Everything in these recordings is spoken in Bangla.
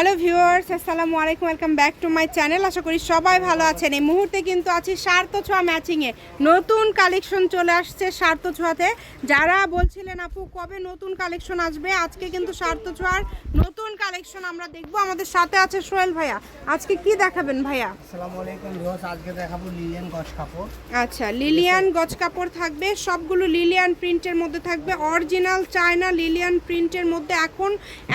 হ্যালো ভিউয়ার্স আসসালামু আলাইকুম welcome back to my channel. আশা করি সবাই ভালো আছেন। এই মুহূর্তে কিন্তু আছি সার্থ ছোঁয়া ম্যাচিংয়ে নতুন কালেকশন চলে আসছে সার্থ ছোঁয়াতে। যারা বলছিলেন আপু কবে নতুন কালেকশন আসবে? আজকে কিন্তু সার্থ ছোঁয়ার নতুন কালেকশন আমরা দেখব। আমাদের সাথে আছে সোহেল ভাইয়া। আজকে কি দেখাবেন ভাইয়া? আসসালামু আলাইকুম ভিউয়ার্স আজকে দেখাবো লিলিয়ান গস কাপড়। আচ্ছা লিলিয়ান গজ কাপড় থাকবে। সবগুলো লিলিয়ান প্রিন্টের মধ্যে থাকবে। অরিজিনাল চায়না লিলিয়ান প্রিন্টের মধ্যে। এখন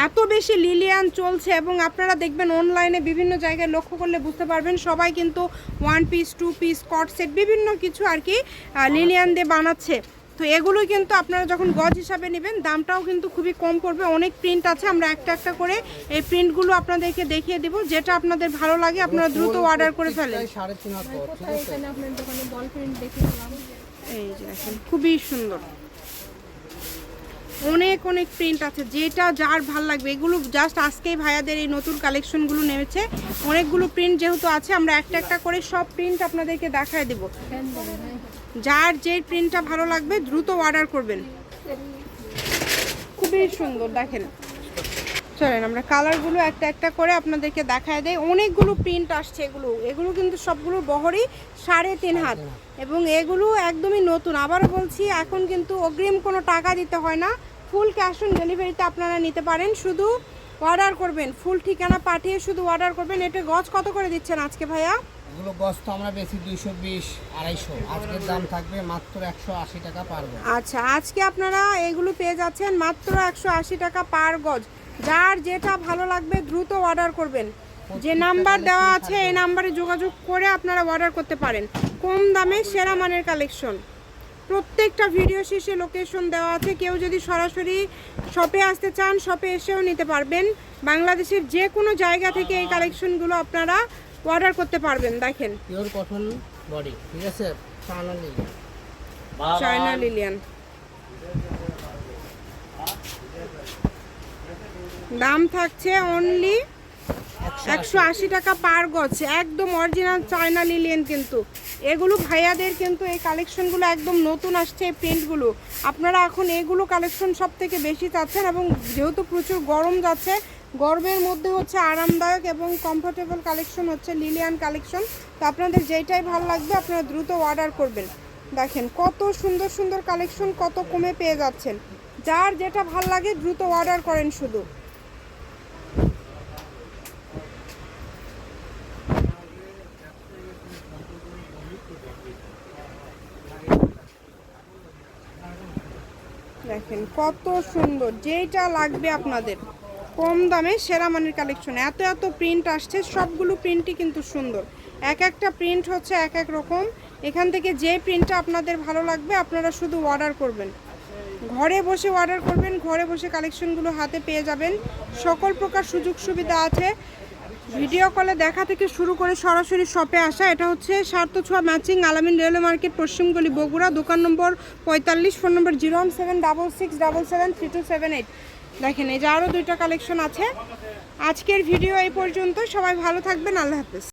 এত বেশি লিলিয়ান চলছে এবং আপনারা দেখবেন অনলাইনে বিভিন্ন জায়গায় লক্ষ্য করলে বুঝতে পারবেন সবাই কিন্তু one piece two piece cord set বিভিন্ন কিছু আর কি লিলিয়ান দিয়ে বানাচ্ছে। তো এগুলো কিন্তু আপনারা যখন গজ হিসাবে নেবেন দামটাও কিন্তু খুবই কম পড়বে। অনেক প্রিন্ট আছে আমরা একটা একটা করে এই প্রিন্টগুলো আপনাদেরকে দেখিয়ে দিব যেটা আপনাদের ভালো লাগে আপনারা দ্রুত অর্ডার করে ফেলেন। এই যে দেখেন খুবই সুন্দর। অনেক অনেক প্রিন্ট আছে। যেটা যার ভালো লাগবে, এগুলো জাস্ট আজকেই ভাইয়াদের এই নতুন কালেকশনগুলো নেমেছে। অনেকগুলো প্রিন্ট যেহেতু আছে, আমরা একটা একটা করে সব প্রিন্ট আপনাদেরকে দেখায় দেব। যার যে প্রিন্টটা ভালো লাগবে, দ্রুত অর্ডার করবেন। খুবই সুন্দর, দেখেন। চলেন, আমরা কালারগুলো একটা একটা করে আপনাদেরকে দেখায় দেয় অনেকগুলো প্রিন্ট আসছে এগুলো। এগুলো কিন্তু সবগুলো বহরই সাড়ে তিন হাত। এবং এগুলো একদমই নতুন। আবার বলছি, এখন কিন্তু অগ্রিম কোনো টাকা দিতে হয় না। ফুল ক্যাশ অন ডেলিভারিতে আপনারা নিতে পারেন। শুধু অর্ডার করবেন ফুল ঠিকানা পাঠিয়ে শুধু অর্ডার করবেন। এটা গজ কত করে দিচ্ছেন আজকে ভাইয়া? এগুলো গস তো আমরা বেশি দুইশো বিশ আড়াইশো। আজকের দাম থাকবে মাত্র একশো আশি টাকা পারব আচ্ছা আজকে আপনারা এগুলো পেয়ে যাচ্ছেন মাত্র একশো আশি টাকা পার গজ। যার যেটা ভালো লাগবে দ্রুত অর্ডার করবেন। যে নাম্বার দেওয়া আছে এই নাম্বারে যোগাযোগ করে আপনারা অর্ডার করতে পারেন। কম দামে সেরা মানের কালেকশন প্রত্যেকটা ভিডিও শেষে লোকেশন দেওয়া আছে। কেউ যদি সরাসরি শপে আসতে চান শপে এসেও নিতে পারবেন। বাংলাদেশের যে কোনো জায়গা থেকে এই কালেকশনগুলো আপনারা অর্ডার করতে পারবেন দেখেন। পিওর কটন বডি ঠিক আছে? চায়না লিলি চায়না লিলিয়ান দাম থাকছে অনলি একশো আশি টাকা পার গজ, একদম অরিজিনাল চায়না লিলিয়ান কিন্তু। এগুলো ভাইয়াদের কিন্তু এই কালেকশনগুলো একদম নতুন আসছে এই প্রিন্টগুলো আপনারা এখন এগুলো কালেকশন সব থেকে বেশি চাচ্ছেন এবং যেহেতু প্রচুর গরম যাচ্ছে, গরমের মধ্যে হচ্ছে আরামদায়ক এবং কমফোর্টেবল কালেকশন হচ্ছে লিলিয়ান কালেকশন তো আপনাদের যেইটাই ভালো লাগবে, আপনারা দ্রুত অর্ডার করবেন। দেখেন কত সুন্দর সুন্দর কালেকশন কত কমে পেয়ে যাচ্ছেন। যার যেটা ভালো লাগে দ্রুত অর্ডার করেন শুধু। দেখেন, কত সুন্দর। যেটা লাগবে আপনাদের। কম দামে সেরা মানের কালেকশন এত এত প্রিন্ট আসছে, সবগুলো প্রিন্টই কিন্তু সুন্দর। এক একটা প্রিন্ট হচ্ছে এক এক রকম। এখান থেকে যে প্রিন্টটা আপনাদের ভালো লাগবে, আপনারা শুধু অর্ডার করবেন। ঘরে বসে অর্ডার করবেন, ঘরে বসে কালেকশনগুলো হাতে পেয়ে যাবেন। সকল প্রকার সুযোগ সুবিধা আছে। ভিডিও কলে দেখা থেকে শুরু করে সরাসরি শপে আসা, এটা হচ্ছে সার্থ ছোঁয়া ম্যাচিং আলামিন রেলওয়ে মার্কেট পশ্চিমগলি বগুড়া, দোকান নম্বর পঁয়তাল্লিশ, phone number zero one seven double six double seven three two seven eight. দেখেন, এই যে আরও দুইটা কালেকশন আছে। আজকের ভিডিও এই পর্যন্ত সবাই ভালো থাকবেন, আল্লাহ হাফেজ।